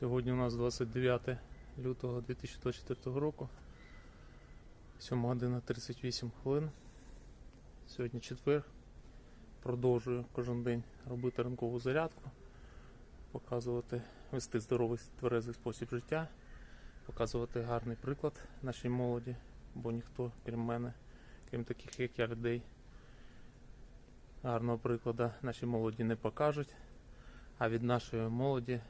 Сьогодні у нас 29 лютого 2024 року. 7 година 38 хвилин. Сьогодні четвер. Продовжую кожен день робити ранкову зарядку, показувати, вести здоровий тверезий спосіб життя, показувати гарний приклад нашій молоді, бо ніхто, крім мене, крім таких як я людей, гарного прикладу нашій молоді не покажуть. А від нашої молоді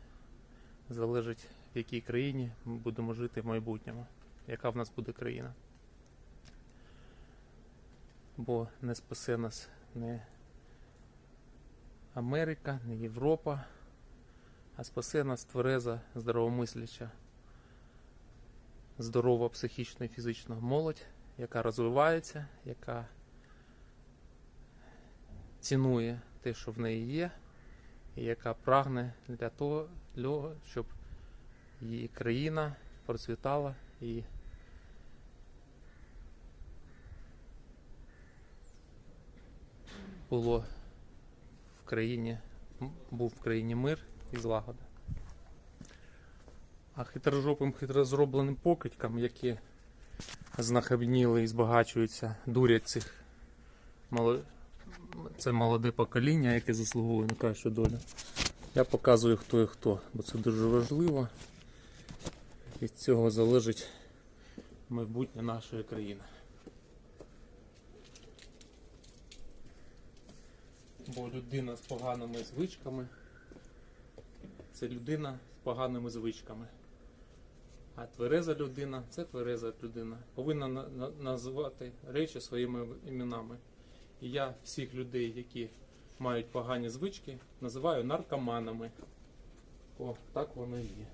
залежить, в якій країні ми будемо жити в майбутньому, яка в нас буде країна. Бо не спасе нас не Америка, не Європа, а спасе нас твереза, здоровомисляча, здорова психічно і фізично молодь, яка розвивається, яка цінує те, що в неї є, і яка прагне для того, для- щоб її країна процвітала і було в країні, був в країні мир і злагода. А хитрожопим хитрозробленим покидькам, які знахабніли і збагачуються, дурять цих мало... це молоде покоління, яке заслуговує на кращу долю. Я показую хто і хто, бо це дуже важливо. Від цього залежить майбутнє нашої країни. Бо людина з поганими звичками це людина з поганими звичками. А твереза людина це твереза людина. Повинна на- на- речі своїми іменами. І я всіх людей, які мають погані звички, називаю наркоманами. О, так воно і є.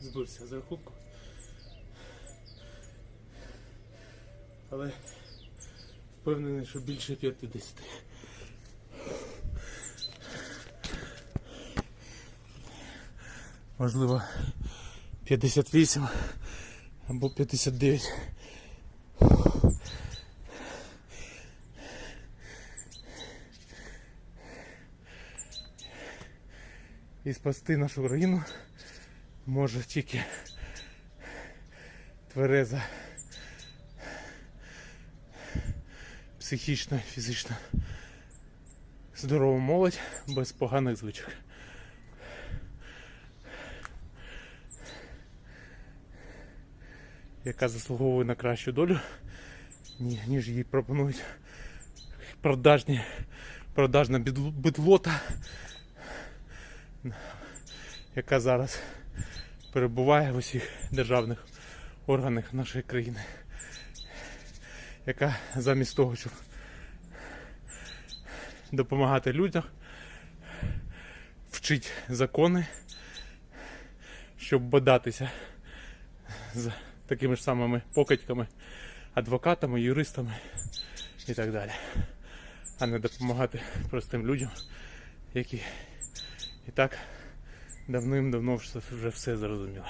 Здурся за рахунку. Але впевнений, що більше 50. Можливо, 58 або 59. І спасти нашу країну може тільки твереза, психічно, фізично здорова молодь без поганих звичок. Яка заслуговує на кращу долю, ніж їй пропонують. Продажні, продажна бідло- бидлота, яка зараз перебуває в усіх державних органах нашої країни, яка замість того, щоб допомагати людям, вчить закони, щоб бодатися за такими ж самими покидьками, адвокатами, юристами і так далі. А не допомагати простим людям, які і так давним-давно вже все зрозуміли.